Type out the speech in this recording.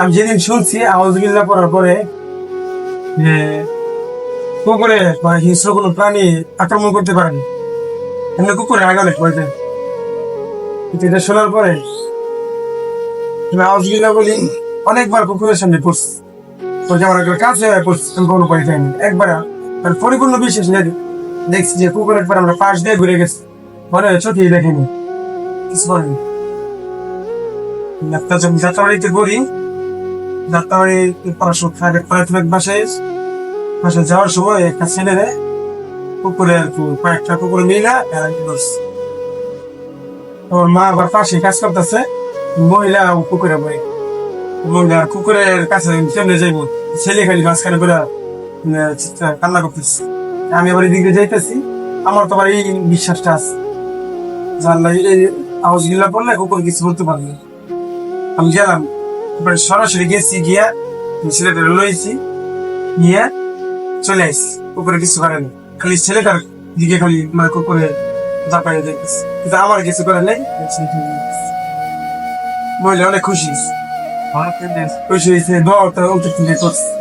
আমি যেদিন শুনছি আওয়াজবিল্লা পড়ার পরে, যে কুকুরে বা হিংস্র কোনো প্রাণী আক্রমণ করতে পারেনি। এমনি কুকুরে আগে অনেক বলতে কিন্তু এটা শোনার পরে আওয়াজবিল্লা বলি, অনেকবার কুকুরের সামনে পড়ছি। তো যেমন একবার কাছে পড়ছি, আমি কোনো উপায় পাইনি। একবার মানে পরিপূর্ণ বিশেষ নেই। দেখছি যে কুকুর একবার আমরা পাশ দিয়ে ঘুরে গেছি। মনে হয় চোখেই দেখেনি। কিছু করেনি একটা যখন যাত্রাবাড়িতে করি যাত্রাবাড়ি পড়াশোনা প্রাথমিক বাসায় বাসায় যাওয়ার সময় একটা ছেলে কুকুরে আর কি, কয়েকটা কুকুর মিলা ওর মা আবার পাশে কাজ করতেছে, মহিলা ও কুকুরে বই। মহিলা কুকুরের কাছে কেমনে যাইব। ছেলে খালি মাঝখানে করে কান্না করতেছে। আমি আবার এদিকে যাইতেছি, আমার তো আবার এই বিশ্বাসটা আছে। জানলা এই আওয়াজ গিলা পড়লে কুকুর কিছু বলতে পারবে আমি গেলাম। এবার সরাসরি গেছি গিয়া ছেলেটা লইছি গিয়া চলে আসছি। উপরে কিছু করে না খালি ছেলেটার দিকে খালি মানে কুকুরে দাপাই দেখতেছি। কিন্তু আমার কিছু করে নাই মহিলা অনেক খুশি। হয়েছে। খুশি হয়েছে দোয়া উল্টে করছে।